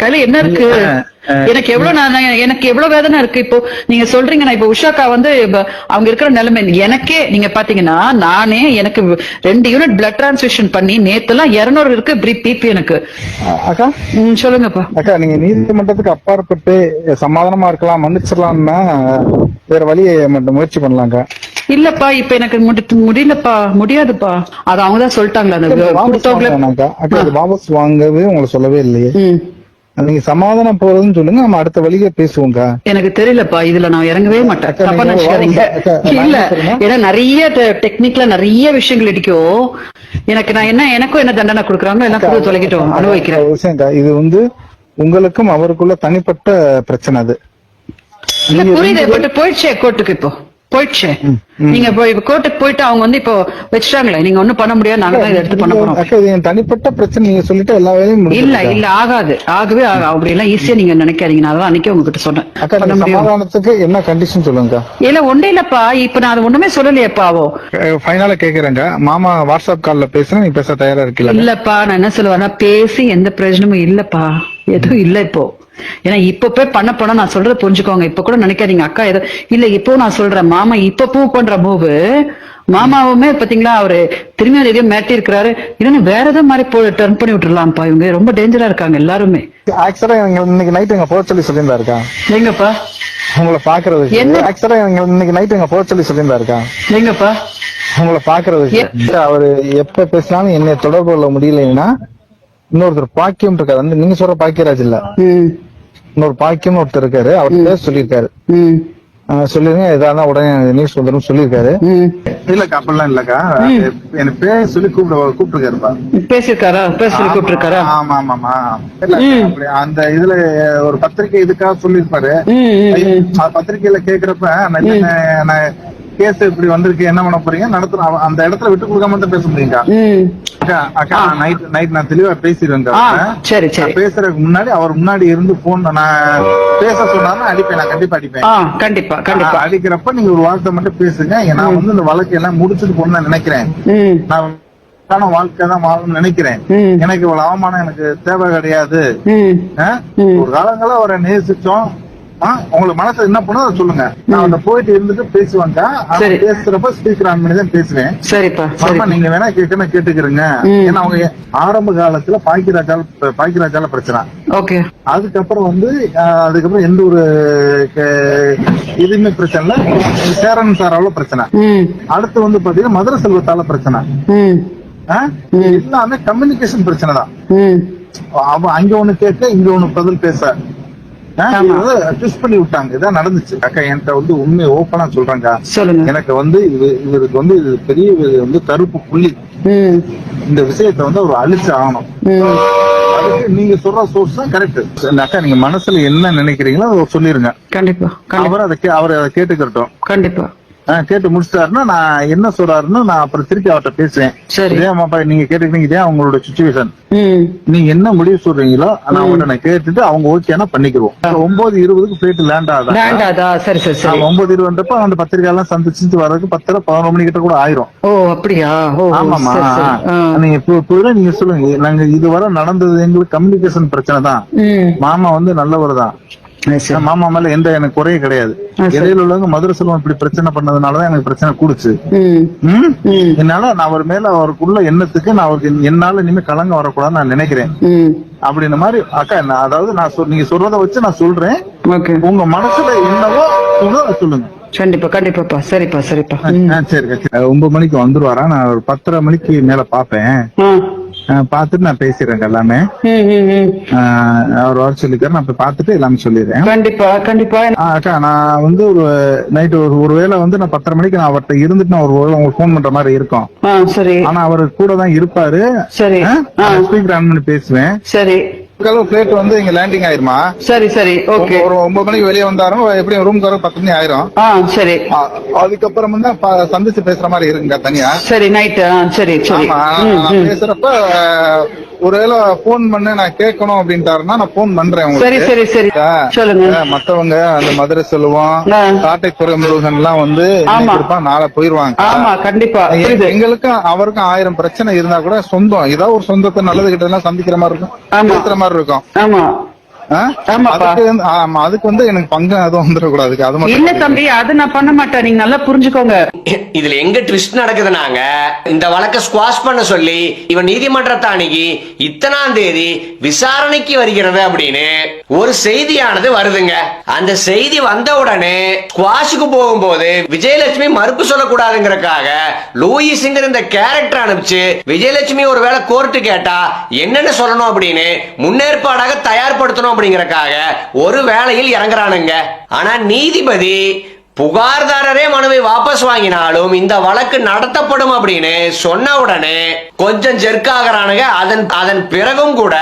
கையில என்ன இருக்கு? எனக்கு எவ்வளவு நான் எனக்கு எவ்வளவு வேதனை இருக்கு. இப்போ நீங்க சொல்றீங்க நான் இப்போ உஷாக்கா வந்து அவங்க இருக்கிற நிலைமை எனக்கே நீங்க பாத்தீங்கன்னா நானே எனக்கு ரெண்டு யூனிட் பிளட் டிரான்ஸ்ஃபியூஷன் பண்ணி நேத்தெல்லாம் இருநூறு இருக்கு பிபி எனக்கு. அக்கா? சொல்லுங்கப்பா. அக்கா நீங்க நீதிமன்றத்துக்கு அப்பாற்பட்டு சமாதானமா இருக்கலாம் மன்னிச்சிடலாம்னா வேற வழியை முயற்சி பண்ணலாம்க்கா. இல்லப்பா இப்ப எனக்கு முடி- முடியலப்பா முடியாதுப்பா. அது அவங்க தான் சொல்லிட்டாங்களா அந்த வாபஸ் வாங்கவே உங்களை சொல்லவே இல்லையே. நீங்க சமாதானம் போறதுன்னு சொல்லுங்க நம்ம அடுத்த வழியே பேசுவோம்க்கா. எனக்கு தெரியலப்பா இதுல நான் இறங்கவே மாட்டேன். தப்பா நினைச்சுக்காதீங்க இல்ல ஏன்னா நிறைய டெக்னிக்ல நிறைய விஷயங்கள் இடிக்கும். எனக்கு நான் என்ன எனக்கும் என்ன தண்டனை கொடுக்குறாங்க எல்லாம் கொடுத்து தொலைக்கிட்டோம் அனுபவிக்கிறேன். இது வந்து உங்களுக்கும் அவருக்குள்ள தனிப்பட்ட பிரச்சனை அது. புரியுது போயிடுச்சே கோர்ட்டுக்கு இப்போ. போயிடுச்சே. நீங்க இப்போ கோர்ட்டுக்கு போயிட்டு அவங்க வந்து இப்போ வச்சுட்டாங்களே. நீங்க ஒண்ணும் பண்ண முடியாது நாங்க தான் எடுத்து பண்ண போறோம். தனிப்பட்ட பிரச்சனை. நீங்க சொல்லிட்டு எல்லா வேலையும் இல்ல? இல்ல ஆகாது. ஆகவே ஆகா- அப்படி எல்லாம் ஈஸியா நீங்க நினைக்காதீங்க. நான் அன்னைக்கே உங்ககிட்ட சொன்னேன். சமாதானத்துக்கு என்ன கண்டிஷன் சொல்லுங்கக்கா? இல்ல ஒண்ணே இல்லப்பா. இப்ப நான் அது ஒண்ணுமே சொல்லலையேப்பா அவோ. ஃபைனலா கேக்குறேங்க மாமா வாட்ஸ்அப் கால்ல பேசுறேன் நீ பேச தயாரா இருக்கல இல்லப்பா நான் என்ன சொல்லுவேன்னா பேசி எந்த பிரயோஜனமும் இல்லப்பா. எதுவும் இல்ல இப்போ. ஏன்னா இப்ப போய் பண்ண போனா நான் சொல்றத புரிஞ்சுக்கோங்க. இப்ப கூட நினைக்காதீங்க. அக்கா ஏதோ இல்ல இப்போ நான் சொல்றேன். மாமா இப்ப பூ பண்ற மூவ் மாமாவுமே பாத்தீங்களா அவரு திரும்பி எதையோ மிரட்டி இருக்கிறாரு இல்லன்னு வேற ஏதோ மாதிரி போ டர்ன் பண்ணி விட்டுறலாம்ப்பா. இவங்க ரொம்ப டேஞ்சரா இருக்காங்க எல்லாருமே. ஆக்சுவலா இன்னைக்கு நைட் எங்க போக சொல்லி சொல்லியிருந்தா இருக்கா எங்கப்பா? உங்களை பாக்குறதுக்கு. என்ன? ஆக்சுவலா இன்னைக்கு நைட் எங்க போக சொல்லி சொல்லியிருந்தா இருக்கா எங்கப்பா? உங்களை பாக்குறதுக்கு. அவரு எப்ப பேசினாலும் என்னை தொடர்பு கொள்ள முடியலைன்னா இன்னொருத்தர் பாக்கியம் இருக்காரு. வந்து நீங்க சொல்ற பாக்கியராஜ் இல்ல. இன்னொரு பாக்கியம் ஒருத்தர் இருக்காரு. அவர் பேச சொல்லியிருக்காரு. சொல்லிருங்க எதா உடனே நியூஸ் வந்துடும் சொல்லியிருக்காரு. ம். இல்லக்கா அப்படிலாம் இல்லக்கா. எனக்கு பேச சொல்லி கூப்பிட கூப்பிட்டுருக்காருப்பா. பேசியிருக்காரா? பேச சொல்லி கூப்பிட்டுருக்காரா? ஆமா இல்ல, அப்படி அந்த இதுல ஒரு பத்திரிக்கை இதுக்காக அந்த பத்திரிக்கையில கேக்குறப்ப நான் கேஸ் இப்படி வந்திருக்கு என்ன பண்ண போறீங்க? நடத்துறோம் அவ- அந்த இடத்துல விட்டு கொடுக்காம தான் பேச முடியுங்க அக்கா அக்கா நைட் நைட் நான் தெளிவா பேசிடுவேங்க சரி சரி. பேசுறதுக்கு முன்னாடி அவர் முன்னாடி இருந்து போன் நான் பேச சொன்னாருன்னா அடிப்பேன் நான் கண்டிப்பா அடிப்பேன். கண்டிப்பா கண்டிப்பா. அடிக்கிறப்ப நீங்க ஒரு வார்த்தை மட்டும் பேசுங்க. நான் வந்து இந்த வழக்கு எல்லாம் முடிச்சுட்டு போகணும்னு நினைக்கிறேன். நான் அழகான வாழ்க்கை தான் வாழணும்னு நினைக்கிறேன். எனக்கு இவ்வளவு அவமானம் எனக்கு தேவை கிடையாது? ஒரு காலங்களா அவரை நேசிச்சோம். உங்களுக்கு மனசு என்ன பண்ணும் அதை சொல்லுங்க. நான் அவரை போயிட்டு இருந்துட்டு சரி. பேசுறப்ப ஸ்பீக்கர் ஆன் பண்ணி தான் பேசுவேன். சரிப்பா நீங்க வேணா கேட்கணும் கேட்டுக்கிறீங்க. ஏன்னா அவங்க ஆரம்ப காலத்துல பாக்கியராஜால பாக்கியராஜால பிரச்சனை. ஓகே. அதுக்கப்புறம் வந்து அதுக்கப்புறம் எந்த ஒரு இதுவுமே பிரச்சனை இல்ல. சேரன் சாரால பிரச்சனை. அடுத்து வந்து பாத்தீங்கன்னா மதுரை செல்வத்தால பிரச்சனை? எல்லாமே கம்யூனிகேஷன் பிரச்சனை தான் அவன் அங்க ஒண்ணு கேட்க இங்க ஒண்ணு பதில் பேச. பண்ணி விட்டாங்க. இதான் நடந்துச்சு. அக்கா என்கிட்ட வந்து உண்மையை ஓப்பனா சொல்றாங்க. எனக்கு வந்து இது இவருக்கு வந்து இது பெரிய வந்து கருப்பு புள்ளி. இந்த விஷயத்தை வந்து அவர் அழிச்சு ஆகணும். நீங்க சொல்ற சோர்ஸ் தான் கரெக்ட் அக்கா நீங்க மனசுல என்ன நினைக்கிறீங்களோ அதை சொல்லிருங்க. கண்டிப்பா அவர் அதை அவர் அதை கேட்டுக்கிறட்டும் கண்டிப்பா. கேட்டு முடிச்சிட்டாருன்னா நான் என்ன சொல்றாருன்னு நான் அப்புறம் திருப்பி அவர்கிட்ட பேசுவேன். சரி. இதேமாப்பா நீங்க கேட்டுக்கிட்டீங்க இதே அவங்களோட சுச்சுவேஷன் நீங்க என்ன முடிவு சொல்றீங்களோ அதை அவங்கள்ட்ட நான் கேட்டுட்டு அவங்க ஓகேனா பண்ணிக்கிருவோம். ஒன்பது இருபதுக்கு போயிட்டு லேண்ட் ஆகுது? சரி சரி சரி. ஒன்பது இருபதுன்றப்ப அந்த பத்திரிகை எல்லாம் சந்திச்சு வர்றதுக்கு பத்தரை பதினொரு மணி கிட்ட கூட ஆயிரும். ஓ அப்படியா? ஆமாமா. நீங்க இப்போ நீங்க சொல்லுங்க. நாங்க இதுவரை நடந்தது எங்களுக்கு கம்யூனிகேஷன் பிரச்சனை தான் மாமா வந்து நல்லவர் தான். மாமா மேல எந்த எனக்கு குறையும் கிடையாது. இடையில உள்ளவங்க மதுரை செல்வம் இப்படி பிரச்சனை பண்ணதுனாலதான் எனக்கு பிரச்சனை கூடுச்சு. ம். ம்? ம். என்னால நான் அவர் மேல அவருக்குள்ள எண்ணத்துக்கு நான் அவருக்கு என்னால இனிமே கலங்க வரக்கூடாதுன்னு நான் நினைக்கிறேன். ம். அப்படின்ற மாதிரி அக்கா நான் அதாவது நான் சொல்- நீங்க சொல்றத வச்சு நான் சொல்றேன். ஓகே. உங்க மனசுல என்னவோ சொல்லுங்க. கண்டிப்பா கண்டிப்பாப்பா. சரிப்பா சரிப்பா. சரி. ஒன்பது மணிக்கு வந்துருவாரா? நான் ஒரு பத்தரை மணிக்கு மேல பாப்பேன். பாத்துட்டு நான் பேசிடுறேன் எல்லாமே. அவர் வர சொல்லிக்காரு நான் போய் பார்த்துட்டு எல்லாமே சொல்லிடுறேன். கண்டிப்பா கண்டிப்பா. அக்கா நான் வந்து ஒரு நைட் ஒரு ஒருவேளை வந்து நான் பத்தரை மணிக்கு நான் அவர்கிட்ட இருந்துட்டு நான் ஒரு உங்களுக்கு ஃபோன் பண்ற மாதிரி இருக்கும். சரி. ஆனா அவர் கூட தான் இருப்பாரு. சரி. ஸ்பீக்கர் ஆன் பண்ணி பேசுவேன். சரி. பிளேட் வந்து இங்க லேண்டிங் ஆயிருமா? சரி சரி. ஓகே ஒரு ஒன்பது மணிக்கு வெளியே வந்தாரும் எப்படியும் ரூம் வர பத்து மணி ஆயிரும். ஆ சரி. அதுக்கப்புறம் ப- சந்திச்சு பேசுற மாதிரி இருக்குங்க தனியா. சரி நைட்டு ஆ சரி சரி. பேசுறப்ப ஒருவேளை போன் பண்ண நான் கேட்கணும் அப்படின்ட்டாருன்னா நான் போன் பண்றேன் சரி உங்களுக்கு சரி. சரி சொல்லுங்க. மத்தவங்க அந்த மதுரை செல்வம் ஆ. காட்டை துறைமுருகன் எல்லாம் வந்து இருப்பான் நாளை போயிருவாங்க. ஆமா கண்டிப்பா. எங்களுக்கும் அவருக்கும் ஆயிரம் பிரச்சனை இருந்தா கூட சொந்தம். ஏதாவது ஒரு சொந்தத்தை நல்லது கிட்ட எல்லாம் சந்திக்கிற மாதிரி இருக்கும். மாதிரி இருக்கும். ஆமா. அதுக்கு வந்து- ஆமா, அதுக்கு வந்து எனக்கு பங்கம் எதுவும் வந்துடக்கூடாது. அது மட்டும் இல்ல தம்பி அது நான் பண்ண மாட்டேன். நீங்க நல்லா புரிஞ்சுக்கோங்க. இதுல எங்க ட்விஸ்ட் நடக்குதுனாங்க இந்த வழக்க ஸ்குவாஷ் பண்ண சொல்லி இவன் நீதிமன்றத்தை அணுகி இத்தனாம் தேதி விசாரணைக்கு வருகிறது அப்படின்னு ஒரு செய்தியானது வருதுங்க. அந்த செய்தி வந்த உடனே ஸ்குவாஷுக்கு போகும்போது விஜயலட்சுமி மறுப்பு சொல்லக்கூடாதுங்கிறதுக்காக லூயிஸ்ங்கிற இந்த கேரக்டர் அனுப்பிச்சு விஜயலட்சுமி ஒருவேளை கோர்ட்டு கேட்டா என்னென்ன சொல்லணும் அப்படின்னு முன்னேற்பாடாக தயார்படுத்தணும் அப்படிங்கறக்காக ஒரு வேளையில் இறங்குறானுங்க. ஆனா நீதிபதி புகார்தாரரே மனுவை வாபஸ் வாங்கினாலும் இந்த வழக்கு நடத்தப்படும் அப்படின்னு சொன்ன உடனே கொஞ்சம் ஜெர்க்காகிறானுங்க. அதன் அதன் பிறகும் கூட